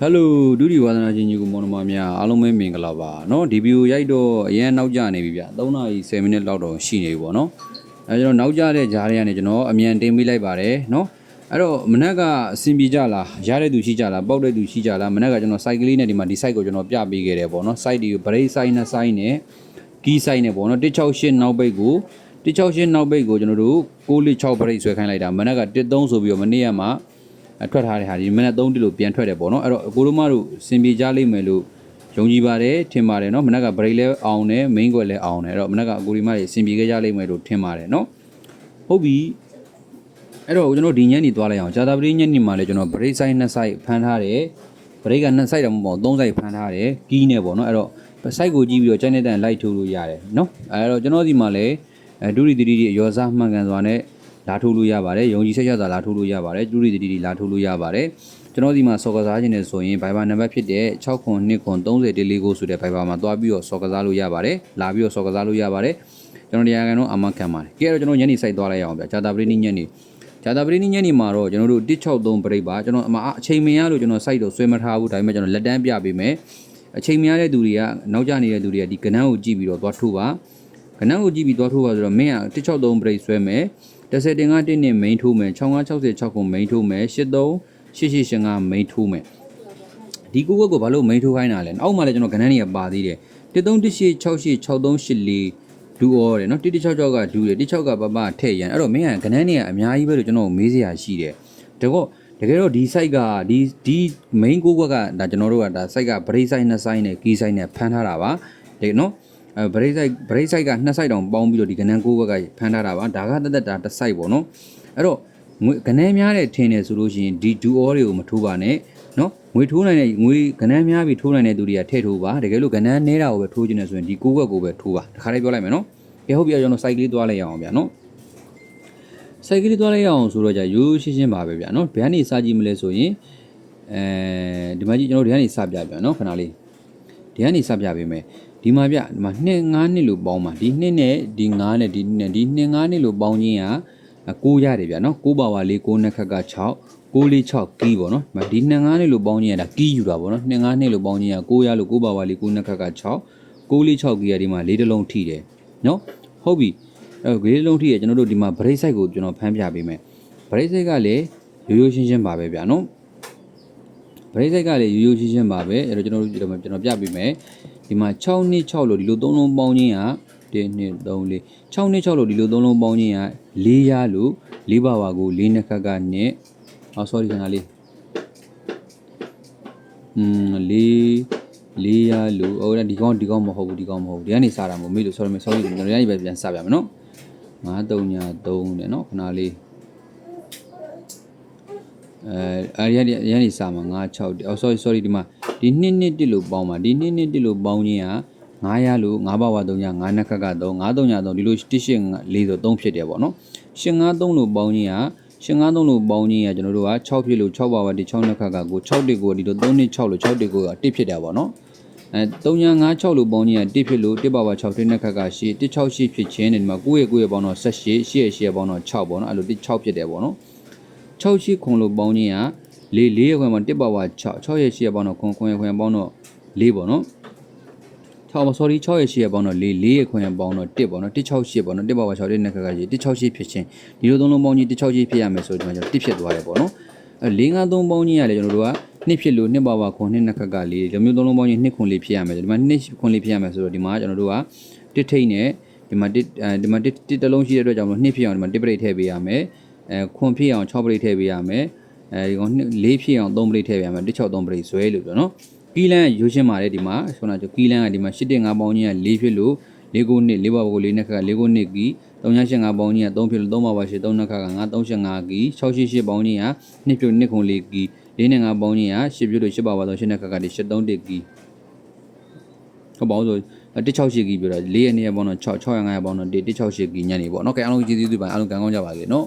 ဟယ်လိုဒုတိယဝါသနာချင်းကြီးကိုမောင်နှမများအားလုံးပဲမင်္ဂလာပါเนาะဒီဗီဒီယိုရိုက်တော့အရင်နောက်ကျနေပြီဗျ3နာရီ10မိနစ်လောက်တော့ရှိနေပြီပေါ့เนาะအဲကျွန်တော်နောက်ကျတဲ့ဂျားတွေကနေကျွန်တော်အမြန်တင်ပေးလိုက်ပါတယ်เนาะအဲ့တော့မနက်ကအဆင်ပြေကြလားရတဲ့သူရှိကြလားပောက်တဲ့သူရှိကြလားမနက်ကကျွန်တော် site ကလေးနဲ့ဒီမှာဒီ site ကိုကျွန်တော်ပြပေးခဲ့တယ်ပေါ့เนาะ site ဒီ brake site နဲ့ site နဲ့ key site နဲ့ပေါ့เนาะ168နောက်ပိတ်ကို168နောက်ပိတ်ကိုကျွန်တော်တို့646 brake ဆွဲခိုင်းလိုက်တာမနက်က13ဆိုပြီးတော့မနေ့ကမှ အ ထွက်ထားတဲ့ဟာဒီမနက်3တိလို့ပြန်ထွက်တယ်ပေါ့နော်အဲ့တော့အကိုတို့မတို့စင်ပြေကြလိမ့်မယ်လို့ယုံကြည်ပါတယ်ထင်ပါတယ်နော်မနက်က break လဲအောင်တယ် main ကွက်လဲအောင်တယ်အဲ့တော့မနက်ကအကိုဒီမတွေစင်ပြေခဲ့ကြလိမ့်မယ်လို့ထင်ပါတယ်နော်ဟုတ်ပြီအဲ့တော့ကျွန်တော်ဒီညနေသွားလိုက်အောင်ဂျာတာပရိညနေမှာလဲကျွန်တော် break side နှစ် side ဖမ်းထားတယ် break ကနှစ် side တော့မဟုတ်ဘူး3 side ဖမ်းထားတယ်ကီးနဲ့ပေါ့နော်အဲ့တော့ side ကိုကြည့်ပြီးတော့ကျန်တဲ့တန် light ထိုးလို့ရတယ်နော်အဲ့တော့ကျွန်တော်ဒီမှာလဲအဲဒူရီတီတီရောစားမှန်ကန်စွာနဲ့ လာထိုးလို့ရပါတယ်ယုံကြည်ဆက်ရစွာလာထိုးလို့ရပါတယ်ဒူရီတီတီလာထိုးလို့ရပါတယ်ကျွန်တော်ဒီမှာစော်ကစားခြင်းနဲ့ဆိုရင် Viber နံပါတ်ဖြစ်တဲ့6ခွန်2ခွန်30 4ကိုဆိုတဲ့ Viber မှာတွားပြီးတော့စော်ကစားလို့ရပါတယ်လာပြီးတော့စော်ကစားလို့ရပါတယ်ကျွန်တော်တရားကန်တော့အမခံပါတယ်ကြည့်ရတော့ကျွန်တော်ညနေစိုက်သွားလိုက်အောင်ဗျာဂျာတာပရိနိညနေဂျာတာပရိနိညနေမှာတော့ကျွန်တော်တို့163ပရိတ်ပါကျွန်တော်အမအချိန်မရလို့ကျွန်တော်စိုက်တော့ဆွဲမထားဘူးဒါပေမဲ့ကျွန်တော်လက်တန်းပြပေးမယ်အချိန်မရတဲ့သူတွေကနောက်ကျနေတဲ့သူတွေကဒီကနန်းကိုကြည့်ပြီးတော့သွားထိုးပါကနန်းကိုကြည့်ပြီးသွားထိုးပါဆိုတော့မင်းက163ပရိတ်ဆွဲမယ် 10တင်က1နဲ့ main ထိုးမယ်6566ကို main ထိုးမယ်838885 main ထိုးမယ်ဒီကိုကွက်ကိုဘာလို့ main ထိုးခိုင်းတာလဲအောက်မှာလည်းကျွန်တော်ကနန်းတွေကပါသေးတယ်1318686384ဒူအော်တယ်နော်116ကဒူတယ်16ကပပထည့်ရန်အဲ့တော့မင်းကကနန်းတွေကအများကြီးပဲလို့ကျွန်တော်မေးစရာရှိတယ်တကောတကယ်တော့ဒီ site ကဒီဒီ main ကိုကွက်ကဒါကျွန်တော်တို့ကဒါ site က brake site နှစ် site နဲ့ key site နဲ့ဖမ်းထားတာပါဒီနော် အဲ brake site brake site ကနှစ် site တောင်ပေါင်းပြီးတော့ဒီကနန်းကိုကွက်ကဖမ်းထားတာပါဒါကတက်တက်တာတစ် site ပေါ့နော်အဲ့တော့ငွေကနန်းများတဲ့ထင်းနေဆိုလို့ရှိရင်ဒီ duo တွေကိုမထိုးပါနဲ့နော်ငွေထိုးနိုင်တဲ့ငွေကနန်းများပြီးထိုးနိုင်တဲ့သူတွေကထည့်ထိုးပါတကယ်လို့ကနန်းနေတာကိုပဲထိုးခြင်းနဲ့ဆိုရင်ဒီကိုကွက်ကိုပဲထိုးပါတခါလေးပြောလိုက်မယ်နော်ကဲဟုတ်ပြီကျွန်တော် site ကလေးသွားလိုက်ရအောင်ဗျာနော်စိုက်ကလေးသွားလိုက်ရအောင်ဆိုတော့じゃရိုးရှင်းရှင်းပါပဲဗျာနော်ဘယ်ကနေစကြည့်မလဲဆိုရင်အဲဒီမှာကြည့်ကျွန်တော်ဒီကနေစပြပြနော်ခဏလေးဒီကနေစပြပေးမယ် ဒီမှာဗျဒီမှာ2 5နှစ်လို့ပေါင်းပါဒီ2နဲ့ဒီ9နဲ့ဒီနဲ့ဒီ2 5နှစ်လို့ပေါင်းခြင်းက6ရတယ်ဗျာနော်6ပါဝါလေး6နှစ်ခက်က6 6လေး6ကီးပေါ့နော်ဒီ2 5နှစ်လို့ပေါင်းခြင်းကဒါကီးယူတာပေါ့နော်2 5နှစ်လို့ပေါင်းခြင်းက6ရလို့6ပါဝါလေး6နှစ်ခက်က6 6လေး6ကီးရဒီမှာလေးတစ်လုံးထိတယ်နော်ဟုတ်ပြီအဲဂလေးလုံးထိရကျွန်တော်တို့ဒီမှာ brake side ကိုကျွန်တော်ဖမ်းပြပေးမယ် brake side ကလည်းရိုးရိုးရှင်းရှင်းပါပဲဗျာနော် brake side ကလည်းရိုးရိုးရှင်းရှင်းပါပဲအဲ့တော့ကျွန်တော်တို့ကျွန်တော်ပြပေးမယ် ဒီမှာ6နှစ်6လို့ဒီလိုသုံးလုံးပေါင်းခြင်းက1 2 3 4 6နှစ်6လို့ဒီလိုသုံးလုံးပေါင်းခြင်းက4ရလို့4ပါပါကို4နှစ်ခက်ကနဲ့အော် sorry ခဏလေးอืม4လေးရလို့ဟိုဒီကောင်ဒီကောင်မဟုတ်ဘူးဒီကောင်မဟုတ်ဘူးဒီကနေစားတာမဟုတ်မေးလို့ sorry sorry ကျွန်တော်ဒီကနေပဲပြန်စပြမယ်နော်9 3ညာ3နဲ့နော်ခဏလေးအဲအဲဒီကနေရန်စာမှာ9 6အော် sorry sorry ဒီမှာ ဒီ2နှစ်1လို့ပေါင်းပါဒီ2နှစ်1လို့ပေါင်းခြင်းက900လို့9ပါဝါ3ညာ9နှစ်ခက်က3 9 3ညာ3ဒီလို1 8 4ဆို3ဖြစ်တယ်ပေါ့နော်8 5 3လို့ပေါင်းခြင်းကရှင်9 3လို့ပေါင်းခြင်းကကျွန်တော်တို့က6ဖြစ်လို့6ပါဝါဒီ6နှစ်ခက်ကကို6တစ်ကိုဒီလို3နှစ်6လို့6တစ်ကို1ဖြစ်တယ်ပေါ့နော်အဲ3ညာ9 6လို့ပေါင်းခြင်းက1ဖြစ်လို့1ပါဝါ6တစ်နှစ်ခက်က8 168ဖြစ်ခြင်းနဲ့ဒီမှာ9ရဲ့9ရဲ့ပေါင်းတော့18 8ရဲ့8ရဲ့ပေါင်းတော့6ပေါ့နော်အဲ့လို6ဖြစ်တယ်ပေါ့နော်6ရှိခွန်လို့ပေါင်းခြင်းက ၄၄ရဲ့ခွန်မှာ1ပါဝါ6 6ရဲ့8ရဲ့ပေါင်းတော့ခွန်ခွန်ရဲ့ခွန်ပေါင်းတော့4ပေါ့နော်6ပါ sorry 6ရဲ့8ရဲ့ပေါင်းတော့4 4ရဲ့ခွန်ရဲ့ပေါင်းတော့1ပေါ့နော်168ပေါ့နော်1ပါဝါ6တဲ့နှစ်ခက်ကကြီး168ဖြစ်ခြင်းဒီလိုသုံးလုံးပေါင်းကြီး168ဖြစ်ရမယ်ဆိုတော့ကျွန်တော်1ဖြစ်သွားတယ်ပေါ့နော်အဲ4 5 3ပေါင်းကြီးရတယ်ကျွန်တော်တို့ကနှစ်ဖြစ်လို့နှစ်ပါဝါခွန်နှစ်နှစ်ခက်ကလေးဒီမျိုးသုံးလုံးပေါင်းကြီးနှစ်ခွန်လေးဖြစ်ရမယ်ဒီမှာနှစ်ခွန်လေးဖြစ်ရမယ်ဆိုတော့ဒီမှာကျွန်တော်တို့ကတစ်ထိတ်နဲ့ဒီမှာတစ်ဒီမှာတစ်တစ်တလုံးရှိတဲ့အတွက်ကြောင့်မလို့နှစ်ဖြစ်အောင်ဒီမှာတစ်ပရိတ်ထည့်ပေးရမယ်အဲခွန်ဖြစ်အောင်6ပရိတ်ထည့်ပေးရမယ် အဲဒီကောင်၄ဖြစ်အောင်3ပရိတ်ထည့်ပေးရမယ်163ပရိတ်ဆွဲလို့ပြောနော်ကီလန်ရိုးရှင်းပါတယ်ဒီမှာဆိုတော့ကီလန်ကဒီမှာ8.5ပေါင်းကြီးက4ဖြစ်လို့၄ခုနှစ်၄ပါးကို၄နှစ်ခက်က၄ခုနှစ်ကီ385ပေါင်းကြီးက3ဖြစ်လို့3ပါးပါရှိ3နှစ်ခက်က9 385ကီ688ပေါင်းကြီးက2ဖြစ်2ခု4ကီ၄နဲ့5ပေါင်းကြီးက10ဖြစ်လို့10ပါးပါတော့10နှစ်ခက်ကဒီ73ကီဟုတ်ပါဘူးဆို168ကီပြောတာ4ရက်2ရက်ပေါင်းတော့6 605ပေါင်းတော့168ကီညနေပေါ့နော်ကဲအားလုံးကျေးဇူးပြုပါအားလုံးကံကောင်းကြပါစေနော်